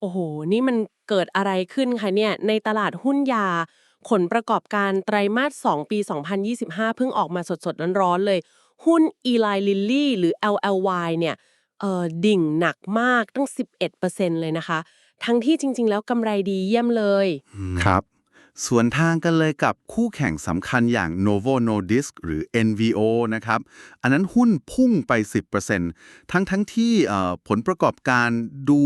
โอ้โห นี่มันเกิดอะไรขึ้นคะเนี่ย ในตลาดหุ้นยา ผลประกอบการไตรมาส 2 ปี 2025 เพิ่งออกมาสดๆ ร้อนๆ เลย หุ้น Eli Lilly หรือ LLY เนี่ยเอ่อดิ่งหนักมากตั้ง 11%เลยนะคะ ทั้งที่จริง ๆ แล้วกำไรดีเยี่ยมเลย ครับ ส่วนทางกันเลยกับคู่แข่งสำคัญอย่าง Novo Nordisk หรือ NVO นะครับ อันนั้นหุ้นพุ่งไป 10%ทั้งทั้งที่เอ่อผลประกอบการดู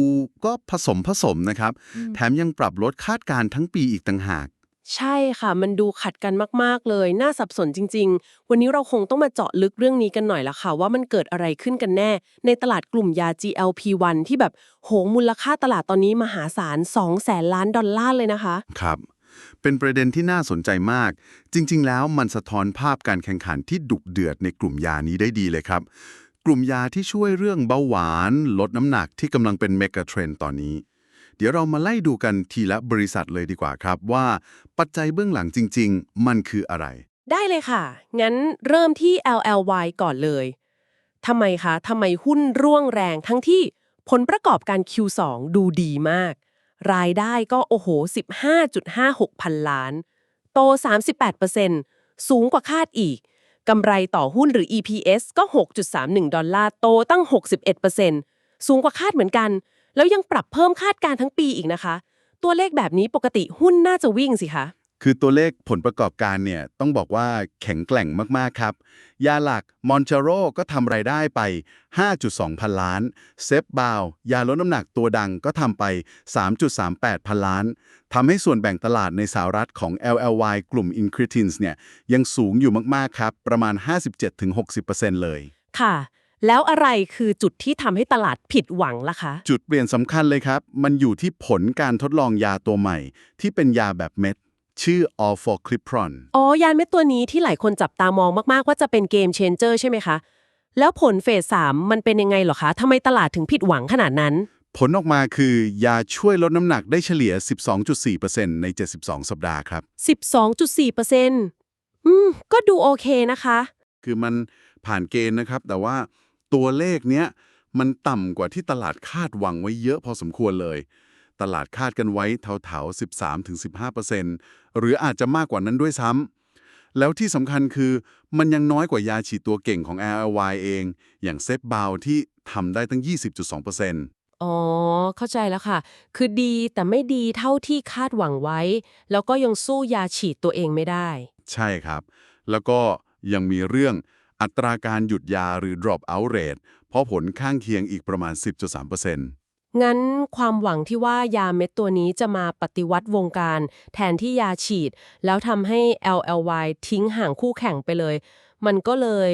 ก็ผสมผสมนะครับ แถมยังปรับลดคาดการณ์ทั้งปีอีกต่างหาก ใช่ค่ะ มันดูขัดกันมาก ๆ เลย น่าสับสนจริง ๆ วันนี้เราคงต้องมาเจาะลึกเรื่องนี้กันหน่อยละค่ะ ว่ามันเกิดอะไรขึ้นกันแน่ ในตลาดกลุ่มยา GLP-1 ที่แบบโหมูลค่าตลาดตอนนี้มหาศาล2แสนล้านดอลลาร์เลยนะคะ ครับ เป็นประเด็นที่น่าสนใจมาก จริง ๆ แล้วมันสะท้อนภาพการแข่งขันที่ดุเดือดในกลุ่มยานี้ได้ดีเลยครับ กลุ่มยาที่ช่วยเรื่องเบาหวาน ลดน้ำหนักที่กำลังเป็นเมกะเทรนตอนนี้ เดี๋ยวเรามาไล่ดูกันทีละบริษัทเลยดีกว่าครับว่าปัจจัยเบื้องหลังจริง ๆ มันคืออะไร ได้เลยค่ะ งั้นเริ่มที่ LLY ก่อนเลยทำไมคะทำไมหุ้นร่วงแรงทั้งที่ผลประกอบการ Q2 ดูดีมาก รายได้ก็โอ้โห 15.56 พันล้าน โต 38%สูงกว่าคาดอีก กำไรต่อหุ้นหรือ EPS ก็ 6.31 ดอลลาร์ โตตั้ง 61%สูงกว่าคาดเหมือนกัน แล้วยังปรับเพิ่มคาดการทั้งปีอีกนะคะ ตัวเลขแบบนี้ปกติหุ้นน่าจะวิ่งสิคะ คือตัวเลขผลประกอบการเนี่ยต้องบอกว่าแข็งแกร่งมาก ๆ ครับ ยาหลักมอนจาโรก็ทำรายได้ไป 5.2 พันล้าน เซฟบาวยาลดน้ำหนักตัวดังก็ทำไป 3.38 พันล้านทำให้ส่วนแบ่งตลาดในสหรัฐของ LLY กลุ่ม Incretins เนี่ยยังสูงอยู่มาก ๆ ครับ ประมาณ 57-60%เลย ค่ะแล้วอะไรคือจุดที่ทำให้ตลาดผิดหวังล่ะคะ จุดเปลี่ยนสำคัญเลยครับ มันอยู่ที่ผลการทดลองยาตัวใหม่ ที่เป็นยาแบบเม็ด ชื่อ All for c l i p r o n อ๋อ ยานเม็ดตัวนี้ที่หลายคนจับตามองมากๆ ว่าจะเป็นเกมเชนเจอร์ใช่ไหมคะ แล้วผลเฟสสามมันเป็นยังไงเหรอคะทำไมตลาดถึงผิดหวังขนาดนั้น ผลออกมาคือยาช่วยลดน้ำหนักได้เฉลี่ย 12.4%ใน 72 สัปดาห์ครับ 12.4%อืม ก็ดูโอเคนะคะ คือมันผ่านเกณฑ์นะครับ แต่ว่าตัวเลขเนี้ยมันต่ำกว่าที่ตลาดคาดหวังไว้เยอะพอสมควรเลย ตลาดคาดกันไว้เท่าๆ13-15%หรืออาจจะมากกว่านั้นด้วยซ้ำ แล้วที่สำคัญคือมันยังน้อยกว่ายาฉีดตัวเก่งของ LLY เอง อย่างเซฟบาวที่ทำได้ตั้ง 20.2%อ๋อ เข้าใจแล้วค่ะ คือดีแต่ไม่ดีเท่าที่คาดหวังไว้ แล้วก็ยังสู้ยาฉีดตัวเองไม่ได้ ใช่ครับ แล้วก็ยังมีเรื่องอัตราการหยุดยาหรือ drop out rate เพราะผลข้างเคียงอีกประมาณ 10.3% งั้นความหวังที่ว่ายาเม็ดตัวนี้จะมาปฏิวัติวงการ แทนที่ยาฉีด แล้วทำให้ LLY ทิ้งห่างคู่แข่งไปเลย มันก็เลย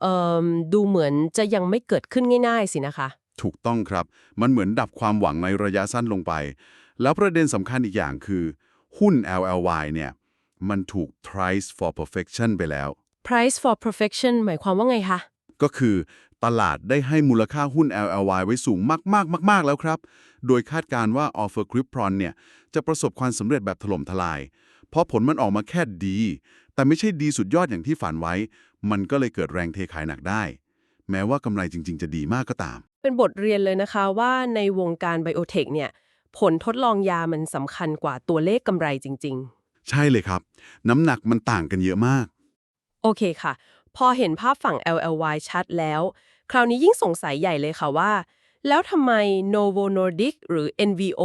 เอ่อดูเหมือนจะยังไม่เกิดขึ้นง่ายๆสินะคะ ถูกต้องครับ มันเหมือนดับความหวังในระยะสั้นลงไป แล้วประเด็นสำคัญอีกอย่างคือ หุ้น LLY เนี่ยมันถูก price for perfection ไปแล้ว price for perfection หมายความว่าไงคะ ก็คือตลาดได้ให้มูลค่าหุ้น LLY ไว้สูงมากๆมากๆแล้วครับ โดยคาดการณ์ว่า Offer c r i p r o n เนี่ยจะประสบความสำเร็จแบบถล่มทลาย เพราะผลมันออกมาแค่ดี แต่ไม่ใช่ดีสุดยอดอย่างที่ฝันไว้ มันก็เลยเกิดแรงเทขายหนักได้ แม้ว่ากำไรจริง ๆ จะดีมากก็ตาม เป็นบทเรียนเลยนะคะว่าในวงการไบโอเทคเนี่ยผลทดลองยามันสำคัญกว่าตัวเลขกำไรจริง ๆ ใช่เลยครับ น้ำหนักมันต่างกันเยอะมาก โอเคค่ะ พอเห็นภาพฝั่ง LLY ชัดแล้ว คราวนี้ยิ่งสงสัยใหญ่เลยค่ะว่า แล้วทำไม Novo Nordisk หรือ NVO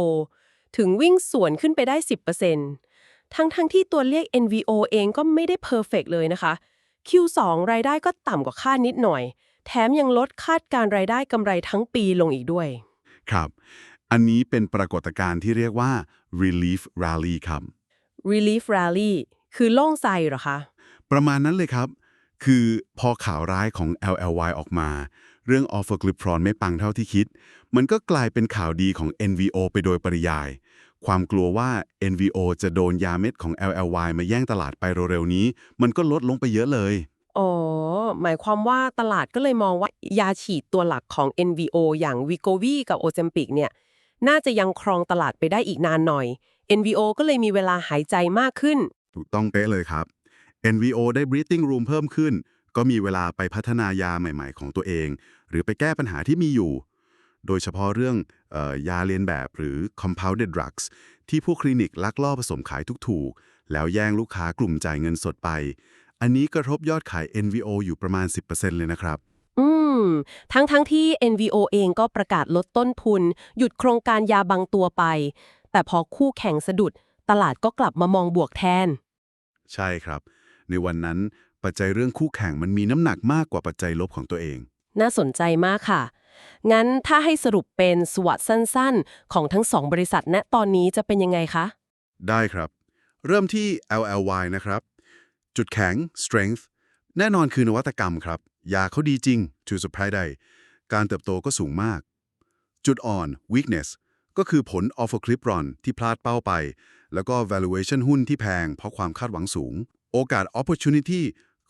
ถึงวิ่งสวนขึ้นไปได้ 10%ทั้งทั้งๆที่ตัวเลข NVO เองก็ไม่ได้เพอร์เฟกเลยนะคะ Q2 รายได้ก็ต่ำกว่าคาดนิดหน่อย แถมยังลดคาดการรายได้กำไรทั้งปีลงอีกด้วย ครับ อันนี้เป็นปรากฏการณ์ที่เรียกว่า relief rally ครับ Relief Rally คือโล่งใจเหรอคะ ประมาณนั้นเลยครับ คือพอข่าวร้ายของ LLY ออกมา เรื่อง Offer g l i p r o n ไม่ปังเท่าที่คิด มันก็กลายเป็นข่าวดีของ NVO ไปโดยปริยาย ความกลัวว่า NVO จะโดนยาเม็ดของ LLY มาแย่งตลาดไปเร็วๆนี้ มันก็ลดลงไปเยอะเลย อ๋อ หมายความว่าตลาดก็เลยมองว่ายาฉีดตัวหลักของ NVO อย่าง v i g o v i กับ o z e m p i c เนี่ย น่าจะยังครองตลาดไปได้อีกนานหน่อย NVO ก็เลยมีเวลาหายใจมากขึ้น ถูกต้องเป๊ะเลยครับ NVO ได้ breathing room เพิ่มขึ้น ก็มีเวลาไปพัฒนายาใหม่ๆ ของตัวเอง หรือไปแก้ปัญหาที่มีอยู่ โดยเฉพาะเรื่องเออยาเลียนแบบหรือ compounded drugs ที่พวกคลินิกลักลอบผสมขายทุกถูกๆ แล้วแย่งลูกค้ากลุ่มจ่ายเงินสดไป อันนี้กระทบยอดขาย NVO อยู่ประมาณ 10%เลยนะครับอืม ทั้งทั้งที่ NVO เองก็ประกาศลดต้นทุน หยุดโครงการยาบางตัวไป แต่พอคู่แข่งสะดุด ตลาดก็กลับมามองบวกแทน ใช่ครับ ในวันนั้นปัจจัยเรื่องคู่แข่งมันมีน้ำหนักมากกว่าปัจจัยลบของตัวเอง น่าสนใจมากค่ะ งั้นถ้าให้สรุปเป็นสวัสดสั้นๆ ของทั้งสองบริษัทณตอนนี้จะเป็นยังไงคะ ได้ครับ เริ่มที่ LLY นะครับ จุดแข็ง strength แน่นอนคือนวัตกรรมครับ ยาเขาดีจริง to surprise ได้การเติบโตก็สูงมาก จุดอ่อน weakness ก็คือผล of a clip run ที่พลาดเป้าไป แล้วก็ valuation หุ้นที่แพงเพราะความคาดหวังสูง โอกาส opportunity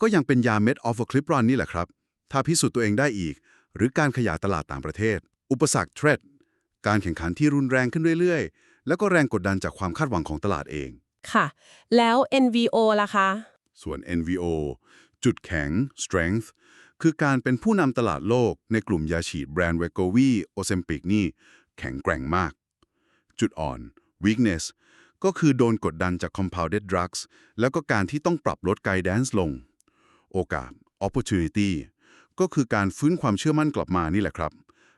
ก็ยังเป็นยาเม็ด of a clip run นี่แหละครับ ถ้าพิสูจน์ตัวเองได้อีก หรือการขยายตลาดต่างประเทศ อุปสรรค threat การแข่งขันที่รุนแรงขึ้นเรื่อยๆ แล้วก็แรงกดดันจากความคาดหวังของตลาดเอง ค่ะ แล้ว NVO ล่ะคะ ส่วน NVO จุดแข็ง strength คือการเป็นผู้นำตลาดโลกในกลุ่มยาฉีดแบรนด์เวโกวีโอเซมปิกนี่ แข็งแกร่งมาก จุดอ่อน weakness ก็คือโดนกดดันจาก compounded drugs แล้วก็การที่ต้องปรับลด guidance ลง โอกาส opportunity ก็คือการฟื้นความเชื่อมั่นกลับมานี่แหละครับ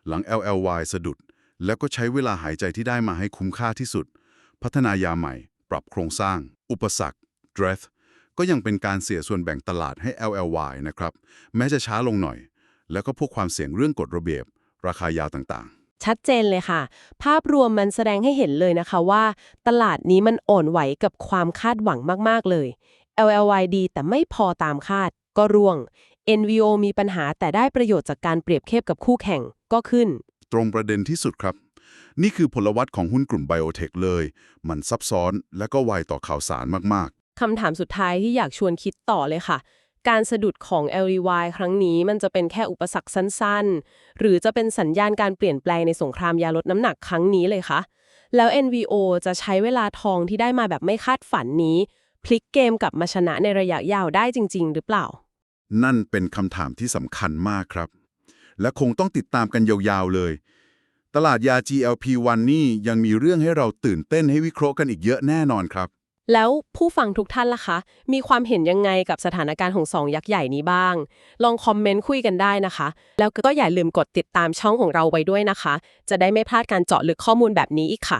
หลัง LLY สะดุด แล้วก็ใช้เวลาหายใจที่ได้มาให้คุ้มค่าที่สุด พัฒนายาใหม่ ปรับโครงสร้าง อุปสรรค Dreath ก็ยังเป็นการเสียส่วนแบ่งตลาดให้ LLY นะครับ แม้จะช้าลงหน่อย แล้วก็พวกความเสี่ยงเรื่องกฎระเบียบ ราคายาต่าง ชัดเจนเลยค่ะ ภาพรวมมันแสดงให้เห็นเลยนะคะว่า ตลาดนี้มันอ่อนไหวกับความคาดหวังมากๆเลย LLY ดีแต่ไม่พอตามคาด ก็ร่วง NVO มีปัญหาแต่ได้ประโยชน์จากการเปรียบเทียบกับคู่แข่งก็ขึ้นๆตรงประเด็นที่สุดครับ นี่คือผลวัตของหุ้นกลุ่มไบโอเทคเลย มันซับซ้อนและก็ไวต่อข่าวสารมากคำถามสุดท้ายที่อยากชวนคิดต่อเลยค่ะ การสะดุดของ LDY ครั้งนี้มันจะเป็นแค่อุปสรรคสั้นๆ หรือจะเป็นสัญญาณการเปลี่ยนแปลงในสงครามยาลดน้ำหนักครั้งนี้เลยคะ แล้ว NVO จะใช้เวลาทองที่ได้มาแบบไม่คาดฝันนี้ พลิกเกมกลับมาชนะในระยะยาวได้จริง ๆ หรือเปล่า นั่นเป็นคำถามที่สำคัญมากครับ และคงต้องติดตามกันยาวๆเลย ตลาดยา GLP-1 นี่ยังมีเรื่องให้เราตื่นเต้นให้วิเคราะห์กันอีกเยอะแน่นอนครับ แล้วผู้ฟังทุกท่านล่ะคะ มีความเห็นยังไงกับสถานการณ์ของสองยักษ์ใหญ่นี้บ้าง ลองคอมเมนต์คุยกันได้นะคะ แล้วก็อย่าลืมกดติดตามช่องของเราไว้ด้วยนะคะ จะได้ไม่พลาดการเจาะลึกข้อมูลแบบนี้อีกค่ะ